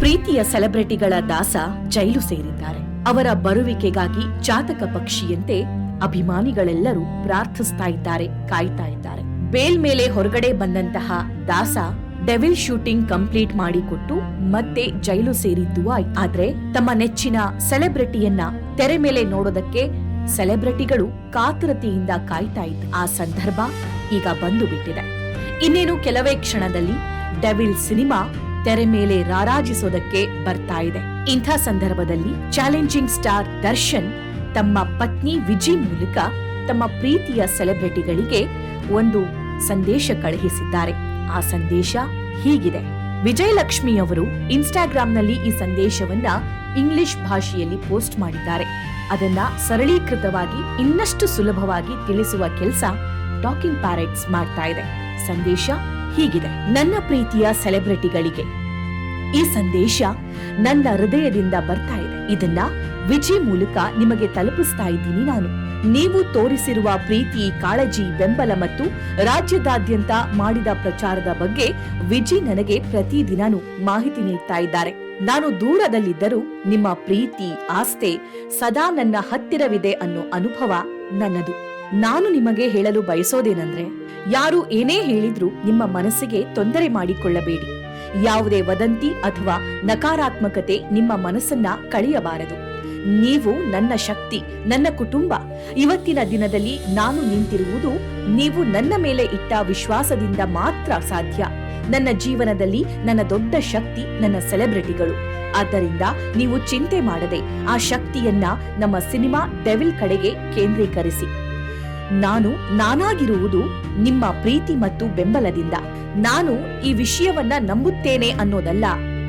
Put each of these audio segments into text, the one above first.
ಪ್ರೀತಿಯ ಸೆಲೆಬ್ರಿಟಿಗಳ ದಾಸ ಜೈಲು ಸೇರಿದ್ದಾರೆ. ಅವರ ಬರುವಿಕೆಗಾಗಿ ಜಾತಕ ಪಕ್ಷಿಯಂತೆ ಅಭಿಮಾನಿಗಳೆಲ್ಲರೂ ಪ್ರಾರ್ಥಿಸ್ತಾ ಇದ್ದಾರೆ, ಕಾಯ್ತಾ ಇದ್ದಾರೆ. ಬೇಲ್ ಮೇಲೆ ಹೊರಗಡೆ ಬಂದಂತಹ ದಾಸ ಡೆವಿಲ್ ಶೂಟಿಂಗ್ ಕಂಪ್ಲೀಟ್ ಮಾಡಿಕೊಟ್ಟು ಮತ್ತೆ ಜೈಲು ಸೇರಿದ್ದು ಆಯ್ತು. ಆದ್ರೆ ತಮ್ಮ ನೆಚ್ಚಿನ ಸೆಲೆಬ್ರಿಟಿಯನ್ನ ತೆರೆ ಮೇಲೆ ನೋಡೋದಕ್ಕೆ ಸೆಲೆಬ್ರಿಟಿಗಳು ಕಾತುರತೆಯಿಂದ ಕಾಯ್ತಾ ಇದ್ದ ಆ ಸಂದರ್ಭ ಈಗ ಬಂದು ಬಿಟ್ಟಿದೆ ಇನ್ನೇನು ಕೆಲವೇ ಕ್ಷಣದಲ್ಲಿ ಡೆವಿಲ್ ಸಿನಿಮಾ ತೆರೆ ಮೇಲೆ ರಾರಾಜಿಸೋದಕ್ಕೆ ಬರ್ತಾ ಇದೆ. ಇಂಥ ಸಂದರ್ಭದಲ್ಲಿ ಚಾಲೆಂಜಿಂಗ್ ಸ್ಟಾರ್ ದರ್ಶನ್ ತಮ್ಮ ಪತ್ನಿ ವಿಜಿ ಮೂಲಕ ತಮ್ಮ ಪ್ರೀತಿಯ ಸೆಲೆಬ್ರಿಟಿಗಳಿಗೆ ಒಂದು ಸಂದೇಶ ಕಳುಹಿಸಿದ್ದಾರೆ. ಆ ಸಂದೇಶ ಹೀಗಿದೆ. ವಿಜಯಲಕ್ಷ್ಮಿ ಅವರು ಇನ್ಸ್ಟಾಗ್ರಾಂನಲ್ಲಿ ಈ ಸಂದೇಶವನ್ನ ಇಂಗ್ಲಿಷ್ ಭಾಷೆಯಲ್ಲಿ ಪೋಸ್ಟ್ ಮಾಡಿದ್ದಾರೆ. ಅದನ್ನ ಸರಳೀಕೃತವಾಗಿ ಇನ್ನಷ್ಟು ಸುಲಭವಾಗಿ ತಿಳಿಸುವ ಕೆಲಸ ಟಾಕಿಂಗ್ ಪ್ಯಾರೆಟ್ಸ್ ಮಾಡ್ತಾ ಇದೆ. ಸಂದೇಶ ಹೀಗಿದೆ. ನನ್ನ ಪ್ರೀತಿಯ ಸೆಲೆಬ್ರಿಟಿಗಳಿಗೆ. ಈ ಸಂದೇಶ ನನ್ನ ಹೃದಯದಿಂದ ಬರ್ತಾ ಇದೆ. ಇದನ್ನ ವಿಜಿ ಮೂಲಕ ನಿಮಗೆ ತಲುಪಿಸ್ತಾ ಇದ್ದೀನಿ ನಾನು. ನೀವು ತೋರಿಸಿರುವ ಪ್ರೀತಿ, ಕಾಳಜಿ, ಬೆಂಬಲ ಮತ್ತು ರಾಜ್ಯದಾದ್ಯಂತ ಮಾಡಿದ ಪ್ರಚಾರದ ಬಗ್ಗೆ ವಿಜಿ ನನಗೆ ಪ್ರತಿದಿನನೂ ಮಾಹಿತಿ ನೀಡ್ತಾ ಇದ್ದಾರೆ. ನಾನು ದೂರದಲ್ಲಿದ್ದರೂ ನಿಮ್ಮ ಪ್ರೀತಿ ಆಸ್ತೆ ಸದಾ ನನ್ನ ಹತ್ತಿರವಿದೆ ಅನ್ನೋ ಅನುಭವ ನನ್ನದು. ನಾನು ನಿಮಗೆ ಹೇಳಲು ಬಯಸೋದೇನೆಂದ್ರೆ, ಯಾರು ಏನೇ ಹೇಳಿದ್ರೂ ನಿಮ್ಮ ಮನಸ್ಸಿಗೆ ತೊಂದರೆ ಮಾಡಿಕೊಳ್ಳಬೇಡಿ. ಯಾವುದೇ ವದಂತಿ ಅಥವಾ ನಕಾರಾತ್ಮಕತೆ ನಿಮ್ಮ ಮನಸ್ಸನ್ನ ಕಳೆಯಬಾರದು. ನೀವು ನನ್ನ ಶಕ್ತಿ, ನನ್ನ ಕುಟುಂಬ. ಇವತ್ತಿನ ದಿನದಲ್ಲಿ ನಾನು ನಿಂತಿರುವುದು ನೀವು ನನ್ನ ಮೇಲೆ ಇಟ್ಟ ವಿಶ್ವಾಸದಿಂದ ಮಾತ್ರ ಸಾಧ್ಯ. ನನ್ನ ಜೀವನದಲ್ಲಿ ನನ್ನ ದೊಡ್ಡ ಶಕ್ತಿ, ನನ್ನ ಸೆಲೆಬ್ರಿಟಿಗಳು. ಆದ್ದರಿಂದ ನೀವು ಚಿಂತೆ ಮಾಡದೆ ಆ ಶಕ್ತಿಯನ್ನ ನಮ್ಮ ಸಿನಿಮಾ ಡೆವಿಲ್ ಕಡೆಗೆ ಕೇಂದ್ರೀಕರಿಸಿ. ನಾನು ನಾನಾಗಿರುವುದು ನಿಮ್ಮ ಪ್ರೀತಿ ಮತ್ತು ಬೆಂಬಲದಿಂದ. ನಾನು ಈ ವಿಷಯವನ್ನ ನಂಬುತ್ತೇನೆ ಅನ್ನೋದಲ್ಲ,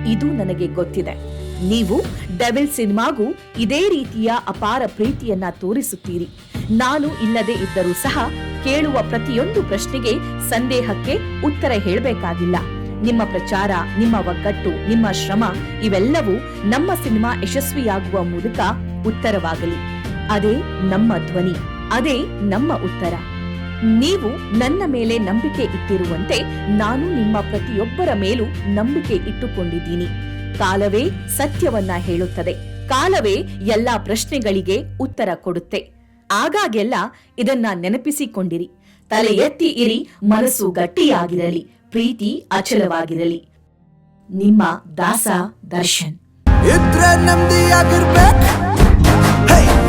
ಇದು ನನಗೆ ಗೊತ್ತಿದೆ. ನೀವು ಡೆವಿಲ್ ಸಿನಿಮಾಗೂ ಇದೇ ರೀತಿಯ ಅಪಾರ ಪ್ರೀತಿಯನ್ನ ತೋರಿಸುತ್ತೀರಿ. ನಾನು ಇಲ್ಲದೆ ಇದ್ದರೂ ಸಹ ಕೇಳುವ ಪ್ರತಿಯೊಂದು ಪ್ರಶ್ನೆಗೆ ಸಂದೇಹಕ್ಕೆ ಉತ್ತರ ಹೇಳಬೇಕಾಗಿಲ್ಲ. ನಿಮ್ಮ ಪ್ರಚಾರ, ನಿಮ್ಮ ಒಗ್ಗಟ್ಟು, ನಿಮ್ಮ ಶ್ರಮ, ಇವೆಲ್ಲವೂ ನಮ್ಮ ಸಿನಿಮಾ ಯಶಸ್ವಿಯಾಗುವ ಮೂಲಕ ಉತ್ತರವಾಗಲಿ. ಅದೇ ನಮ್ಮ ಧ್ವನಿ. ಅದೇ ನಮ್ಮ ಉತ್ತರ. ನೀವು ನನ್ನ ಮೇಲೆ ನಂಬಿಕೆ ಇಟ್ಟಿರುವಂತೆ ನಾನು ನಿಮ್ಮ ಪ್ರತಿಯೊಬ್ಬರ ಮೇಲೂ ನಂಬಿಕೆ ಇಟ್ಟುಕೊಂಡಿದ್ದೀನಿ. ಕಾಲವೇ ಸತ್ಯವನ್ನ ಹೇಳುತ್ತದೆ. ಕಾಲವೇ ಎಲ್ಲಾ ಪ್ರಶ್ನೆಗಳಿಗೆ ಉತ್ತರ ಕೊಡುತ್ತೆ. ಆಗಾಗೆಲ್ಲ ಇದನ್ನ ನೆನಪಿಸಿಕೊಂಡಿರಿ. ತಲೆ ಎತ್ತಿ ಇರಿ, ಮನಸ್ಸು ಗಟ್ಟಿಯಾಗಿರಲಿ, ಪ್ರೀತಿ ಅಚಲವಾಗಿರಲಿ. ನಿಮ್ಮ ದಾಸ ದರ್ಶನ್.